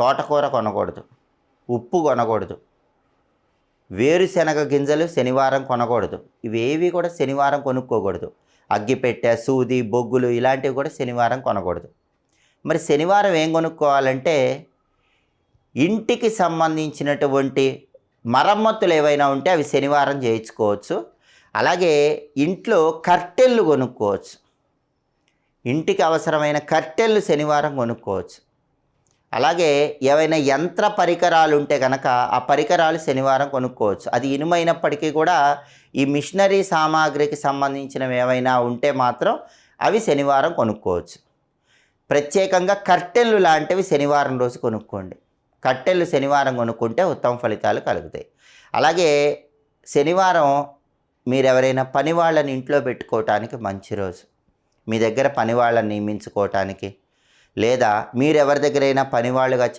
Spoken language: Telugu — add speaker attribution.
Speaker 1: తోటకూర కొనకూడదు ఉప్పు కొనకూడదు వేరుశనగ గింజలు శనివారం కొనకూడదు. ఇవేవి కూడా శనివారం కొనుక్కోకూడదు. అగ్గిపెట్టె సూది బొగ్గులు ఇలాంటివి కూడా శనివారం కొనకూడదు. మరి శనివారం ఏం కొనుక్కోవాలంటే ఇంటికి సంబంధించినటువంటి మరమ్మతులు ఏవైనా ఉంటే అవి శనివారం చేయించుకోవచ్చు. అలాగే ఇంట్లో కర్టెళ్ళు కొనుక్కోవచ్చు. ఇంటికి అవసరమైన కర్టెళ్ళు శనివారం కొనుక్కోవచ్చు. అలాగే ఏవైనా యంత్ర పరికరాలు ఉంటే కనుక ఆ పరికరాలు శనివారం కొనుక్కోవచ్చు. అది ఇనుమైనప్పటికీ కూడా ఈ మిషనరీ సామాగ్రికి సంబంధించినవి ఏవైనా ఉంటే మాత్రం అవి శనివారం కొనుక్కోవచ్చు. ప్రత్యేకంగా కర్టెన్లు లాంటివి శనివారం రోజు కొనుక్కోండి. కట్టెలు శనివారం కొనుక్కుంటే ఉత్తమ ఫలితాలు కలుగుతాయి. అలాగే శనివారం మీరు ఎవరైనా పని వాళ్ళని ఇంట్లో పెట్టుకోవటానికి మంచి రోజు. మీ దగ్గర పని వాళ్ళని నియమించుకోవటానికి లేదా మీరెవరి దగ్గరైనా పని వాళ్ళుగా